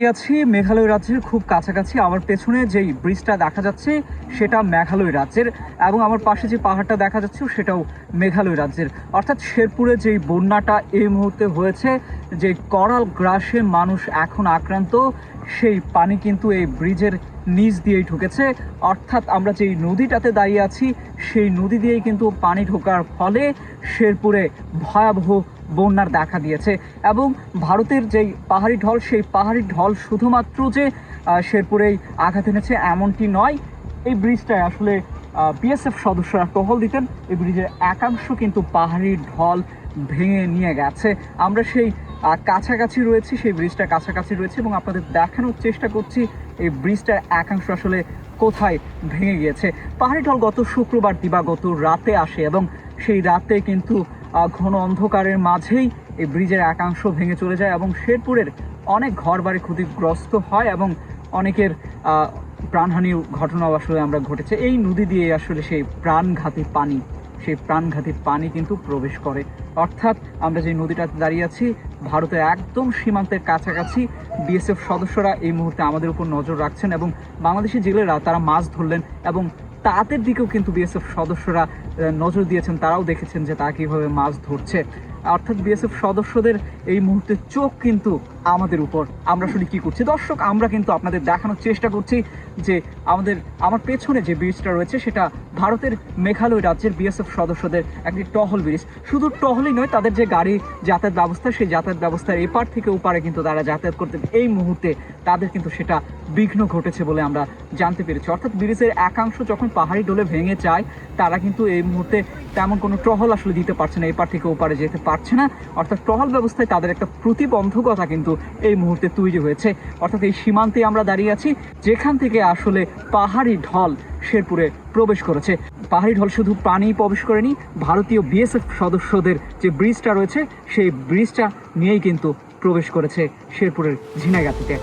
আছি, মেঘালয় রাজ্যের খুব কাছাকাছি। আমার পেছনে যেই ব্রিজটা দেখা যাচ্ছে, সেটা মেঘালয় রাজ্যের এবং আমার পাশে যে পাহাড়টা দেখা যাচ্ছে, সেটাও মেঘালয় রাজ্যের। অর্থাৎ শেরপুরে যেই বন্যাটা এই মুহূর্তে হয়েছে যে করাল গ্রাসে মানুষ এখন আক্রান্ত, সেই পানি কিন্তু এই ব্রিজের নিচ দিয়েই ঢুকেছে। অর্থাৎ আমরা যেই নদীটাতে দাঁড়িয়ে আছি, সেই নদী দিয়েই কিন্তু পানি ঢোকার ফলে শেরপুরে ভয়াবহ বন্যার দেখা দিয়েছে। এবং ভারতের যেই পাহাড়ি ঢল, সেই পাহাড়ি ঢল শুধুমাত্র যে শেরপুরেই আঘাত এনেছে এমনটি নয়, এই ব্রিজটায় আসলে বিএসএফ সদস্যরা টহল দিতেন। এই ব্রিজের একাংশ কিন্তু পাহাড়ি ঢল ভেঙে নিয়ে গেছে। আমরা সেই কাছাকাছি রয়েছি, সেই ব্রিজটার কাছাকাছি রয়েছে এবং আপনাদের দেখানোর চেষ্টা করছি এই ব্রিজটার একাংশ আসলে কোথায় ভেঙে গিয়েছে। পাহাড়ি ঢল গত শুক্রবার দিবাগত রাতে আসে এবং সেই রাতে কিন্তু ঘন অন্ধকারের মাঝেই এই ব্রিজের একাংশ ভেঙে চলে যায় এবং শেরপুরের অনেক ঘরবাড়ি ক্ষতিগ্রস্ত হয় এবং অনেকের আহ, প্রাণহানির ঘটনাও আসলে আমরা ঘটেছে। এই নদী দিয়ে আসলে সেই প্রাণঘাতী পানি সেই প্রাণঘাতী পানি কিন্তু প্রবেশ করে। অর্থাৎ আমরা যে নদীটাতে দাঁড়িয়ে আছি ভারতের একদম সীমান্তের কাছাকাছি বিএসএফ সদস্যরা এই মুহূর্তে আমাদের উপর নজর রাখছেন এবং বাংলাদেশি জেলেরা তারা মাছ ধরলেন এবং তাদের দিকেও কিন্তু বিএসএফ সদস্যরা নজর দিয়েছেন। তারাও দেখেছেন যে তারা কীভাবে মাছ ধরছে। অর্থাৎ বিএসএফ সদস্যদের এই মুহূর্তে চোখ কিন্তু আমাদের উপর। আমরা আসলে কি করছি? দর্শক, আমরা কিন্তু আপনাদের দেখানোর চেষ্টা করছি যে আমাদের, আমার পেছনে যে ব্রিজটা রয়েছে, সেটা ভারতের মেঘালয় রাজ্যের বিএসএফ সদস্যদের একটি টহল ব্রিজ শুধু টহলই নয়, তাদের যে গাড়ি যাতায়াত ব্যবস্থা, সেই যাতায়াত ব্যবস্থার এপার থেকে ওপারে কিন্তু তারা যাতায়াত করতে এই মুহূর্তে তাদের কিন্তু সেটা বিঘ্ন ঘটেছে বলে আমরা জানতে পেরেছি। অর্থাৎ ব্রিজের একাংশ যখন পাহাড়ি ডোলে ভেঙে যায়, তারা কিন্তু এই মুহূর্তে তেমন কোনো টহল আসলে দিতে পারছে না, এপার থেকে ওপারে যেতে পারছে না। অর্থাৎ টহল ব্যবস্থায় তাদের একটা প্রতিবন্ধকতা কিন্তু এই মুহূর্তে তৈরি হয়েছে। অর্থাৎ এই সীমান্তে আমরা দাঁড়িয়ে আছি, যেখান থেকে আসলে পাহাড়ি ঢল শেরপুরে প্রবেশ করেছে। পাহাড়ি ঢল শুধু পানি প্রবেশ করেনি, ভারতীয় বিএসএফ সদস্যদের যে ব্রিজটা রয়েছে, সেই ব্রিজটা নিয়েই কিন্তু প্রবেশ করেছে শেরপুরের ঝিনাইগাতিতে।